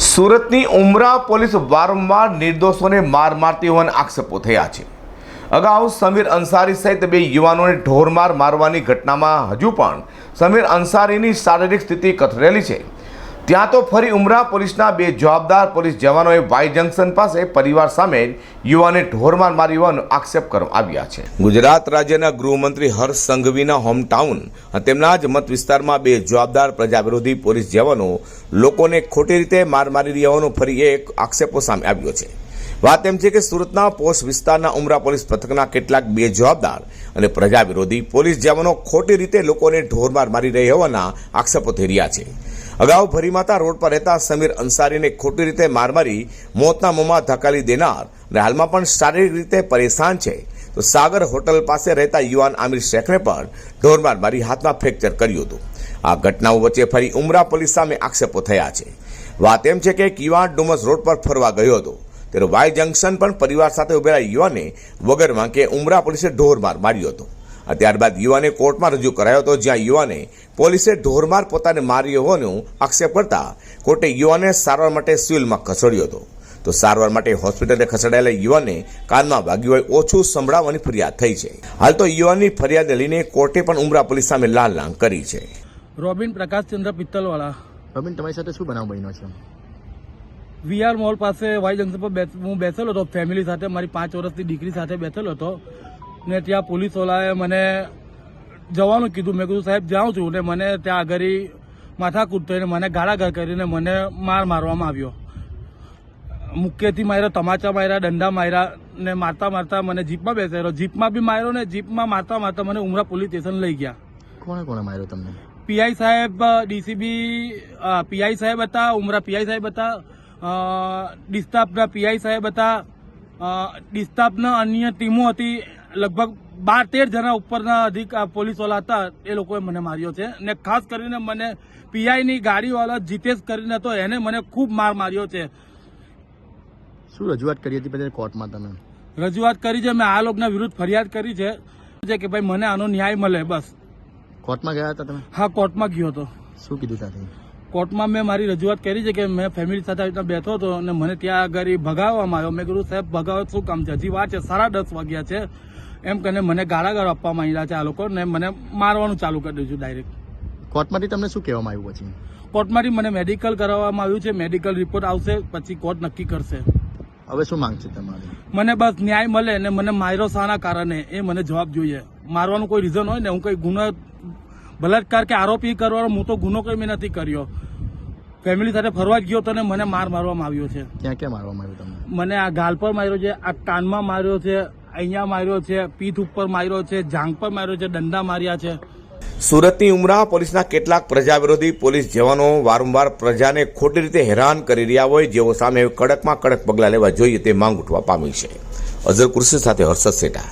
સુરતની ઉમરા પોલીસ વારંવાર નિર્દોષોને માર મારતી હોવાના આક્ષેપો થયા છે. અગાઉ સમીર અંસારી સહિત બે યુવાનોને ઢોરમાર મારવાની ઘટનામાં હજુ પણ સમીર અંસારીની શારીરિક સ્થિતિ કથરેલી છે. ત્યાં તો ફરી ઉમરા પોલીસના બે જવાબદાર પોલીસ જવાનોએ વાય જંકશન પાસે પરિવાર સામે યુવાને ઢોરમાર મારી હોવાનો આક્ષેપ કરવામાં આવ્યા છે. ગુજરાત રાજ્યના ગૃહમંત્રી હર્ષ સંઘવીના હોમટાઉન તેમના જ મત વિસ્તારમાં બે જવાબદાર પ્રજા વિરોધી પોલીસ જવાનો લોકોને ખોટી રીતે માર મારી રહ્યા હોવાનો ફરી એક આક્ષેપો સામે આવ્યો છે. વાત એમ છે કે સુરતના પોસ્ટ વિસ્તારના ઉમરા પોલીસ પથકના કેટલાક બે જવાબદાર અને પ્રજા વિરોધી પોલીસ જવાનો ખોટી રીતે લોકોને ઢોરમાર મારી રહ્યા હોવાના આક્ષેપો થઈ રહ્યા છે. અગાઉ ભરીમાતા રોડ પર રહેતા સમીર અંસારીને ખોટી રીતે માર મારી, મોતના મોંમાં ધકાલી દેનાર અને હાલમાં પણ શારીરિક રીતે પરેશાન છે. તો સાગર હોટલ પાસે રહેતા યુવાન આમિર શેખને પણ ઢોરમાર મારી હાથમાં ફ્રેક્ચર કર્યું હતું. આ ઘટનાઓ વચ્ચે ફરી ઉમરા પોલીસ સામે આક્ષેપો થયા છે. વાત એમ છે કે એક યુવાન ડુમસ રોડ પર ફરવા ગયો હતો. ત્યારે વાય જંકશન પણ પરિવાર સાથે ઉભેલા યુવાને વગર વાંકે ઉમરા પોલીસે ઢોરમાર માર્યો હતો. આ ત્યારબાદ યુવાને કોર્ટમાં રજૂ કરાયો હતો જ્યાં યુવાને પોલીસે ઢોરમાર પોતાને માર્યો હોવાનો આક્ષેપ કરતા કોર્ટે યુવાને સારવાર માટે સિવિલમાં ખસેડ્યો હતો. તો સારવાર માટે હોસ્પિટલે ખસેડાયેલા યુવાને કાનમાં વાગ્યું હોય ઓછું સંભળાવવાની ફરિયાદ થઈ છે. હાલ તો યુવાનની ફરિયાદને લઈને કોર્ટે પણ ઉમરા પોલીસ સામે લાલ લાંગ કરી છે. રોબિન પ્રકાશચંદ્ર પિત્તલવાળા. રોબિન તમારી સાથે શું બનાવ બન્યો છે? વીઆર મોલ પાસે વાઈ જંકશન પર હું બેસેલો હતો. ફેમિલી સાથે મારી પાંચ વર્ષની દીકરી સાથે બેસેલો હતો. ને ત્યાં પોલીસવાળાએ મને જવાનું કીધું. મેં કીધું સાહેબ જાઉં છું. ને મને ત્યાં આગળ માથાકૂટ થઈને મને ગાળાગાળ કરીને મને માર મારવામાં આવ્યો. મુખ્યથી માર્યો તમાચા માર્યા દંડા માર્યા ને મારતા મારતા મને જીપમાં બેસાડ્યો. જીપમાં બી માર્યો ને જીપમાં મારતા મારતા મને ઉમરા પોલીસ સ્ટેશન લઈ ગયા. કોણે કોણે માર્યો તમને? પીઆઈ સાહેબ ડીસીબી પીઆઈ સાહેબ હતા ઉમરા પીઆઈ સાહેબ હતા ડિસ્ટાફના પીઆઈ સાહેબ હતા ડિસ્ટાફના અન્ય ટીમો હતી. લગભગ બાર તેર જણા ઉપરના અધિક પોલીસવાળા હતા એ લોકોએ મને માર્યો છે. ને ખાસ કરીને મને પીઆઈની ગાડીવાળા જીતેશ કરીને હતો એને મને ખૂબ માર માર્યો છે. શું રજૂઆત કરી હતી પછી કોર્ટમાં તમે? રજૂઆત કરી છે મેં આ લોકોના વિરુદ્ધ ફરિયાદ કરી છે કે ભાઈ મને આનો ન્યાય મળે બસ. કોર્ટમાં ગયા હતા તમે? હા કોર્ટમાં ગયો હતો. શું કીધું ત્યાંથી? કોર્ટમાં મેં મારી રજૂઆત કરી છે કે મેં ફેમિલી સાથે આવી બેઠો હતો અને મને ત્યાં આગળ ભગાવવામાં આવ્યો. મેં કીધું સાહેબ ભગાવવા શું કામ છે? હજી વાર છે સાડા દસ વાગ્યા છે. એમ કરીને મને ગાળાગાળ આપવા માંડ્યા છે આ લોકો ને મને મારવાનું ચાલુ કરી દીધું ડાયરેક્ટ કોર્ટમાંથી તમને શું કહેવામાં આવ્યું પછી? કોર્ટમાંથી મને મેડિકલ કરાવવામાં આવ્યું છે મેડિકલ રિપોર્ટ આવશે પછી કોર્ટ નક્કી કરશે. હવે શું માંગ છે તમારી? મને બસ ન્યાય મળે અને મને માયરો શાના કારણે એ મને જવાબ જોઈએ. મારવાનું કોઈ રીઝન હોય ને હું કઈ ગુનો બલાત્કાર કે આરોપી કરવાનો મોટો ગુનો કઈ મેં નથી કર્યો. ફેમિલી સાથે ફરવા ગયો તો મને માર મારવામાં આવ્યો છે. ક્યાં ક્યાં મારવામાં આવ્યું તમને? મને આ ગાલ પર માર્યો છે આ કાનમાં માર્યો છે અહીંયા માર્યો છે પીઠ ઉપર માર્યો છે જાંગ પર માર્યો છે દંડા માર્યા છે. સુરતની ઉમરા પોલીસના કેટલાક પ્રજા વિરોધી પોલીસ જવાનો વારંવાર પ્રજાને ખોટી રીતે હેરાન કરી રહ્યા હોય જેઓ સામે કડકમાં કડક પગલાં લેવા જોઈએ તે માંગ ઉઠવા પામી છે. અઝર કુર્સી સાથે હર્ષદ સેટા.